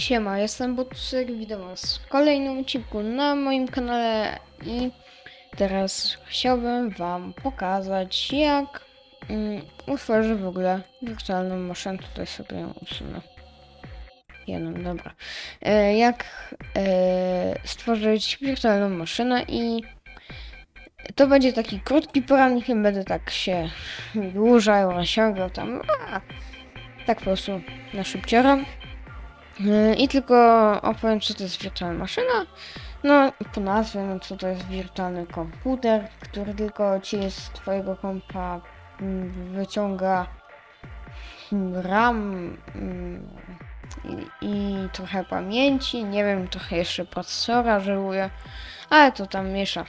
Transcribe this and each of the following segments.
Siema, jestem Butusek, witam was w kolejnym odcinku na moim kanale i teraz chciałbym wam pokazać jak mm, w ogóle wirtualną maszynę, tutaj sobie ją usunę. Jedną, dobra. E, jak e, stworzyć wirtualną maszynę i to będzie taki krótki poradnik, nie będę tak się dłużał, rozciągał tam, a, tak po prostu na szybciora. Yy, I tylko opowiem, co to jest wirtualna maszyna. No, po nazwie, no co to jest wirtualny komputer, który tylko ci z twojego kompa mm, wyciąga mm, RAM mm, i, i trochę pamięci, nie wiem, trochę jeszcze procesora żałuje, ale to tam miesza.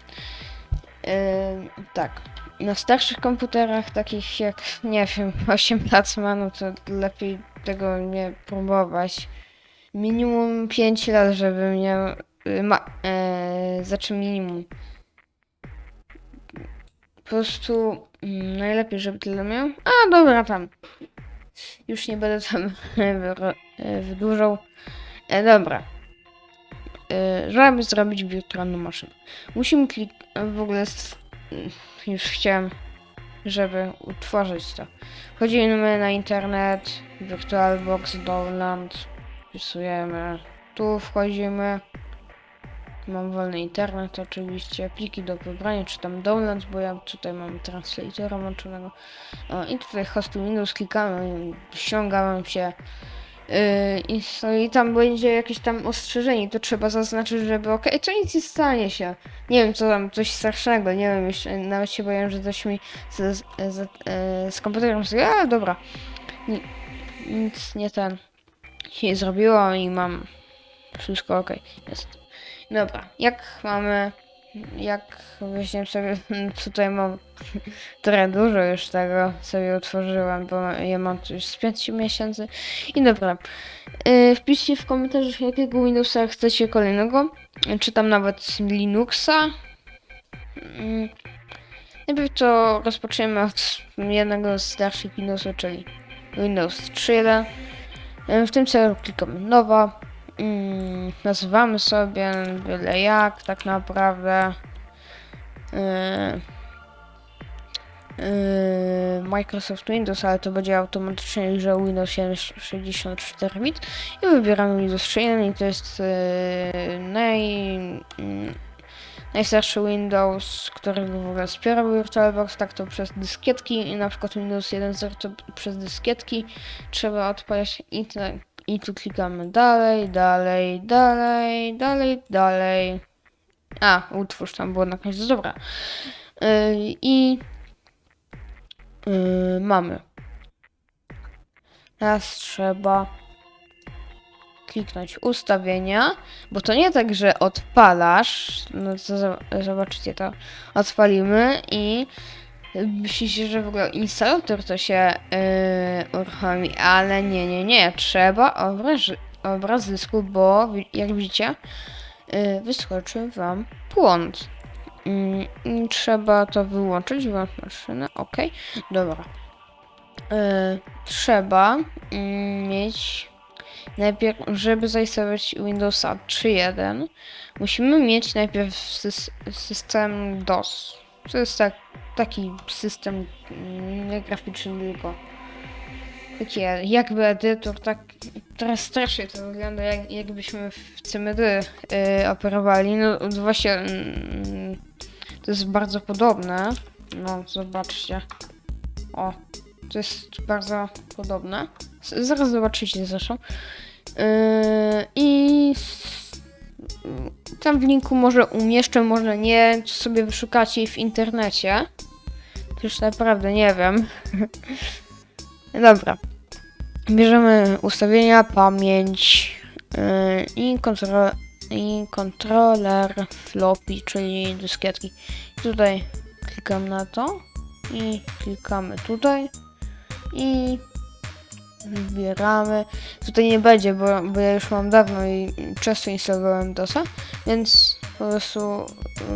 Yy, tak. Na starszych komputerach, takich jak, nie wiem, 8 lat ma, no to lepiej tego nie próbować minimum 5 lat, żeby mnie. y, Ma, e, znaczy minimum. Po prostu mm, najlepiej, żeby tyle miał. A dobra, tam. Już nie będę tam e, wydłużał. E, dobra. E, żeby zrobić wirtualną maszynę. Musimy klik... W ogóle s- już chciałem, żeby utworzyć to. Wchodzimy na internet, VirtualBox, Download, wpisujemy, tu wchodzimy. Mam wolny internet oczywiście, pliki do wybrania, czy tam download, bo ja tutaj mam translatora włączonego. O, I tutaj host Windows klikamy, ściągamy się. Yy, i, so, I tam będzie jakieś tam ostrzeżenie, to trzeba zaznaczyć, żeby ok, to nic nie stanie się. Nie wiem, co tam, coś strasznego, nie wiem, jeszcze, nawet się boję, że coś mi z, z, z, e, z komputerem zrobi, ale dobra. Ni, nic nie ten się zrobiło i mam wszystko ok. Jest. Dobra, jak mamy, jak weźmiemy sobie, tutaj mam trochę dużo już tego sobie utworzyłem, bo ja mam już z 5 miesięcy. I dobra, yy, wpiszcie w komentarzach jakiego Windowsa chcecie kolejnego, czy tam nawet Linuxa. Yy. Najpierw to rozpoczniemy od jednego z starszych Windowsów, czyli Windows 3.1. W tym celu klikamy nowa. Mm, nazywamy sobie byle jak tak naprawdę. Microsoft Windows, ale to będzie automatycznie, że Windows 7 64 bit i wybieramy Windows 3.1 i to jest yy, naj, najstarszy Windows, który w ogóle wspiera VirtualBox, tak to przez dyskietki i na przykład Windows 1.0 to przez dyskietki trzeba odpalać i, te, i tu klikamy dalej, dalej, dalej, dalej, dalej. A, utwórz tam było na końcu, dobra. Yy, I yy, mamy. Teraz trzeba kliknąć ustawienia, bo to nie tak, że odpalasz, no to zo- zobaczycie to, odpalimy i myślicie, że w ogóle instalator to się yy, uruchomi, ale nie, nie, nie, trzeba obraz, obraz dysku, bo jak widzicie, yy, wyskoczy wam błąd. Yy, trzeba to wyłączyć, wyłącz maszynę, ok, dobra. Yy, trzeba yy, mieć najpierw, żeby zainstalować Windowsa 3.1, musimy mieć najpierw sys system DOS. To jest tak, taki system mm, graficzny, tylko taki jakby edytor, tak teraz strasznie to wygląda, jak, jakbyśmy w CMD y, operowali. No właśnie, mm, to jest bardzo podobne. No, zobaczcie. O, to jest bardzo podobne. Zaraz zobaczycie zresztą. Yy, I tam w linku może umieszczę, może nie. Czy sobie wyszukacie w internecie. To już naprawdę nie wiem. Dobra. Bierzemy ustawienia, pamięć yy, i, kontro i kontroler floppy, czyli dyskietki. Tutaj klikam na to i klikamy tutaj i wybieramy. Tutaj nie będzie, bo, bo ja już mam dawno i często instalowałem DOSa, więc po prostu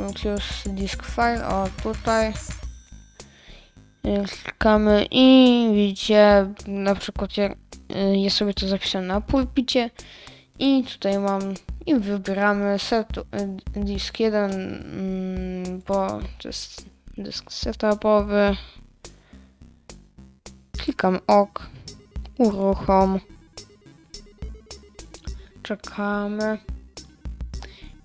y, close disk file, o tutaj klikamy i widzicie na przykład jak y, ja sobie to zapisałem na pulpicie I tutaj mam i wybieramy set disk 1, mm, bo to jest dysk setupowy. Klikam OK, uruchom. Czekamy.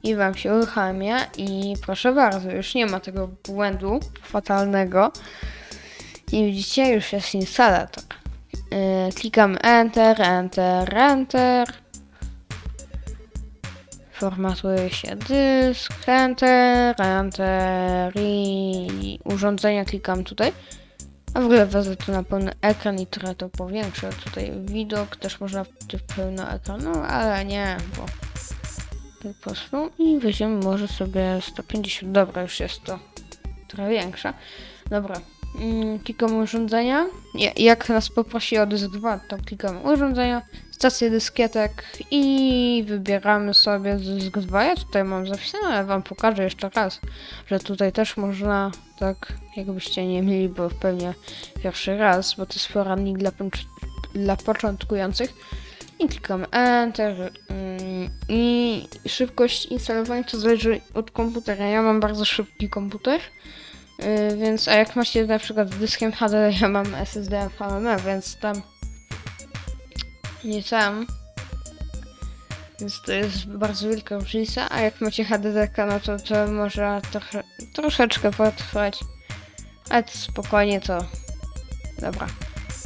I wam się uruchamia i proszę bardzo, już nie ma tego błędu fatalnego. I widzicie, już jest instalator. Yy, klikam Enter, Enter, Enter. Formatuje się dysk, Enter, Enter i urządzenia klikam tutaj. A w ogóle wezmę tu na pełny ekran i trochę to powiększę. Tutaj widok też można w pełny ekran, no ale nie, bo po prostu i weźmiemy może sobie 150. Dobra, już jest to trochę większa. Dobra, mm, klikam urządzenia. Ja- Jak nas poprosi o dysk 2, to klikamy urządzenia, stację dyskietek i wybieramy sobie dysk 2. Ja tutaj mam zapisane, ale wam pokażę jeszcze raz, że tutaj też można, tak jakbyście nie mieli, bo pewnie pierwszy raz, bo to jest poradnik dla, dla początkujących. I klikamy Enter. mm, I szybkość instalowania to zależy od komputera. Ja mam bardzo szybki komputer. yy, Więc, a jak macie na przykład z dyskiem HD, ja mam SSD VME, więc tam nie tam. Więc to jest bardzo wielka różnica, a jak macie HDD, no to to może trochę, troszeczkę potrwać. Ale to spokojnie to. Dobra.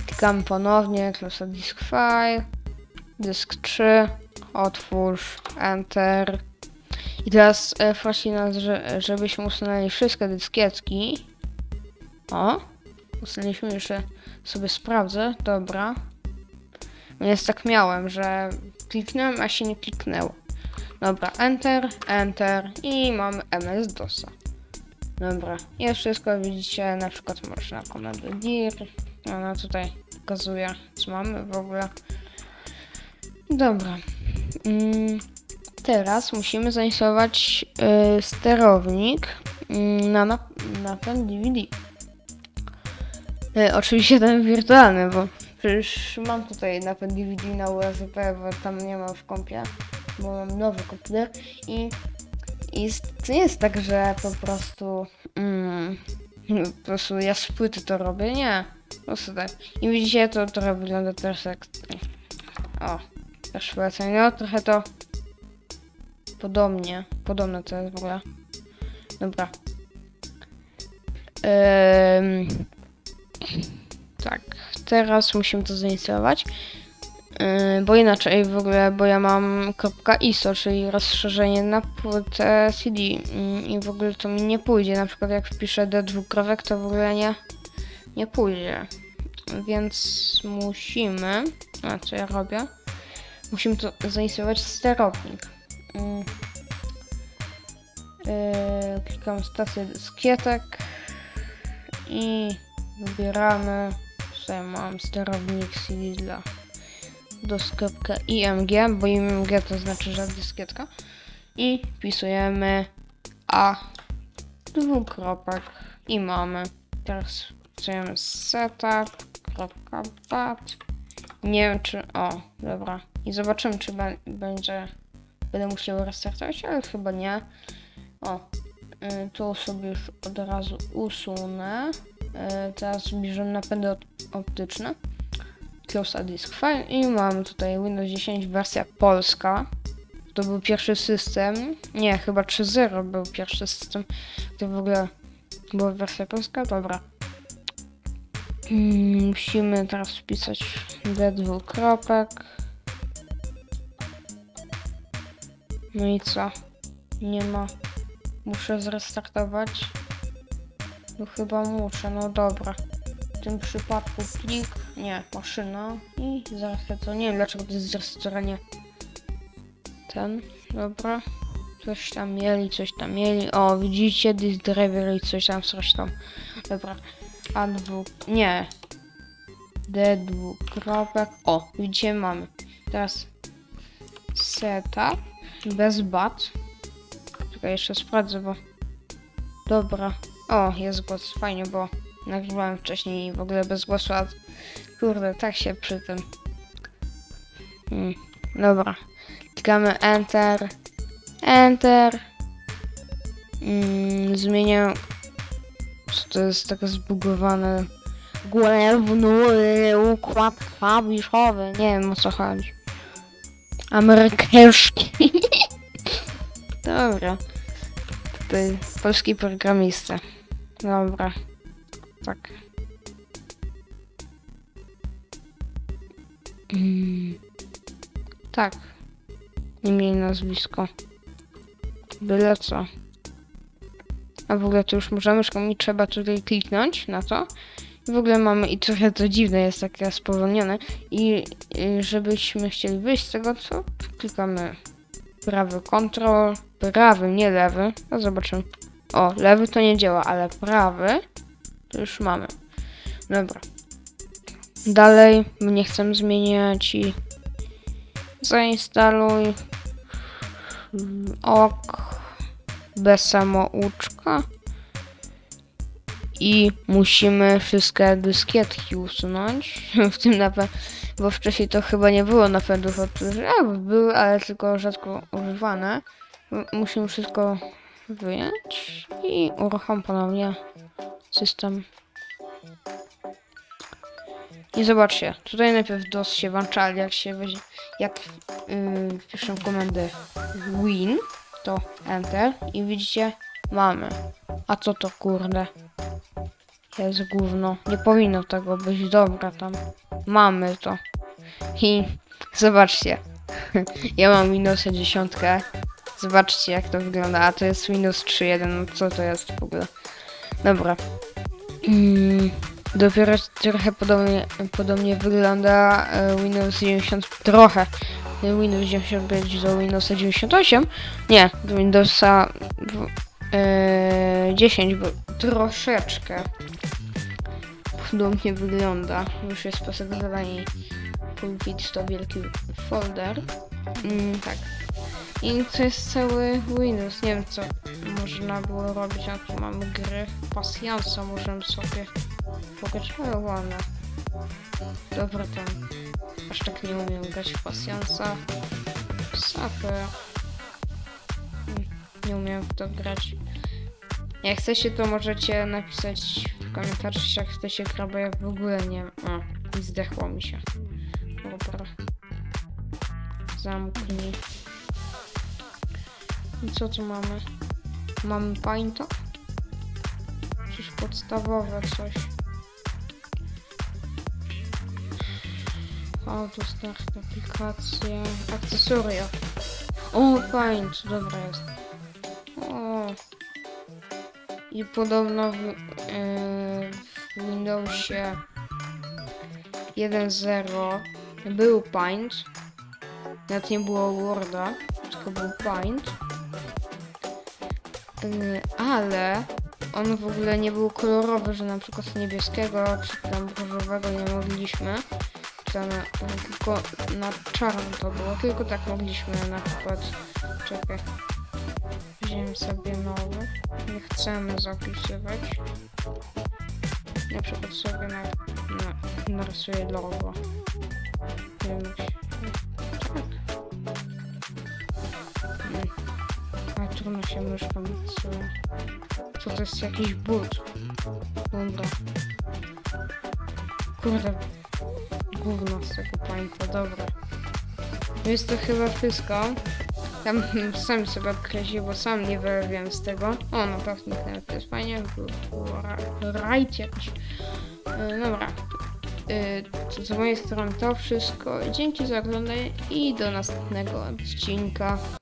Klikam ponownie, klasa disk file. Dysk 3, otwórz, enter. I teraz e, prosi nas, że, żebyśmy usunęli wszystkie dyskietki. O, usunęliśmy jeszcze sobie sprawdzę, dobra. Więc tak miałem, że kliknąłem, a się nie kliknęło. Dobra, enter, enter i mamy MS-DOSa. Dobra, jest wszystko, widzicie, na przykład można komendę dir. Ona tutaj pokazuje, co mamy w ogóle. Dobra. Mm, teraz musimy zainstalować y, sterownik mm, na, na, na ten DVD. Y, oczywiście ten wirtualny, bo przecież mam tutaj napęd DVD na USB, bo tam nie mam w kompie, bo mam nowy komputer i, i to nie jest tak, że po prostu mm, po prostu ja z płyty to robię, nie. Po prostu tak. I widzicie, to trochę wygląda też jak... O, też polecam. No, trochę to podobnie. Podobne to jest w ogóle. Dobra. Ym, tak, teraz musimy to zainstalować. Yy, bo inaczej w ogóle, bo ja mam .iso, czyli rozszerzenie na płytę CD yy, i w ogóle to mi nie pójdzie. Na przykład jak wpiszę D dwukropek, to w ogóle nie, nie pójdzie. Więc musimy, a co ja robię? Musimy to zainstalować sterownik. Mm. Yy, klikam stację dyskietek i wybieramy. Tutaj mam sterownik CD dla doskopka IMG, bo IMG to znaczy, że dyskietka. I wpisujemy A dwukropek i mamy. Teraz wpisujemy setup.bat. Nie wiem czy. O, dobra. I zobaczymy, czy będzie. Będę musiał restartować, ale chyba nie. O, y, tu sobie już od razu usunę. Y, teraz bierzemy napędy op- optyczne. Close disk file i mamy tutaj Windows 10 wersja polska. To był pierwszy system. Nie, chyba 3.0 był pierwszy system. To w ogóle była wersja polska. Dobra. Mm, Musimy teraz wpisać D dwukropek. No i co? Nie ma. Muszę zrestartować. No chyba muszę, no dobra. W tym przypadku plik, nie, maszyna i zaraz to nie wiem dlaczego to jest zrestartowanie. Ten, dobra. Coś tam mieli, coś tam mieli. O, widzicie, disk driver i coś tam zresztą. Dobra. A dwu, nie. D dwukropek. O, widzicie, mamy. Teraz setup bez bat. Czekaj, jeszcze sprawdzę, bo... Dobra. O, jest głos. Fajnie, bo nagrywałem wcześniej w ogóle bez głosu, a kurde, tak się przy tym... Hmm. Dobra. Klikamy Enter. Enter. Mm, zmieniam. Co to jest takie zbugowane? Główny układ klawiszowy. Nie wiem o co chodzi. Amerykański. Dobra. Tutaj polski programista. Dobra. Tak. Mm. Tak. Imię i nazwisko. Byle co. A w ogóle to już możemy, tylko mi trzeba tutaj kliknąć na to. I w ogóle mamy, i trochę to dziwne jest takie spowolnione. I y, żebyśmy chcieli wyjść z tego, to klikamy prawy kontrol, prawy, nie lewy. No zobaczymy. O, lewy to nie działa, ale prawy to już mamy. Dobra. Dalej, nie chcemy zmieniać i zainstaluj Mm, ok bez samouczka i musimy wszystkie dyskietki usunąć w tym napędzie, bo wcześniej to chyba nie było napędów a były, ale tylko rzadko używane musimy wszystko wyjąć i uruchom ponownie system i zobaczcie, tutaj najpierw DOS się włącza, ale jak się weźmie, jak yy, wpiszę komendę win, to enter i widzicie, mamy. A co to kurde? Jest gówno. Nie powinno tego być. Dobra, tam mamy to. I zobaczcie. ja mam minus dziesiątkę. Zobaczcie jak to wygląda. A to jest minus 3,1. No co to jest w ogóle? Dobra. Mm, dopiero trochę podobnie, podobnie wygląda e, Windows 90. Trochę. Windows 95 do Windowsa 98. Nie, do Windowsa e, 10, bo troszeczkę podobnie wygląda. Już jest posegregowanie pulpit to wielki folder. Mm, tak. I to jest cały Windows. Nie wiem co można było robić. A tu mamy gry pasjansa. Możemy sobie pograć ale ładne. Dobra tam. Aż tak nie umiem grać w pasjansa. Super. Nie umiem w to grać. Jak chcecie, to możecie napisać w komentarzach, jak chcecie gra, bo ja w ogóle nie wiem. I zdechło mi się. Dobra. Zamknij. I co tu mamy? Mamy painta? Coś podstawowe, coś. Auto start, aplikacje, akcesoria. O, paint, dobra jest. O. I podobno w, yy, w Windowsie 1.0 był paint. Nawet nie było Worda, tylko był paint. Yy, ale on w ogóle nie był kolorowy, że na przykład niebieskiego czy tam różowego nie mogliśmy. Tam, na- tylko na czarno to było, tylko tak mogliśmy na przykład. Czekaj. Weźmiemy sobie nowy. Nie chcemy zapisywać. Na przykład sobie na, na, narysuję logo. Wiem, trudno się myszką rysuje. Co to jest jakiś but? Dobra. Kurde. Gówno z tego pańca, dobra. Jest to chyba wszystko. Tam sam sobie odkreślił, bo sam nie wyrobiłem z tego. O, no to zniknęło, to jest fajnie. Jakiś. Yy, dobra. Yy, z mojej strony to wszystko. Dzięki za oglądanie i do następnego odcinka.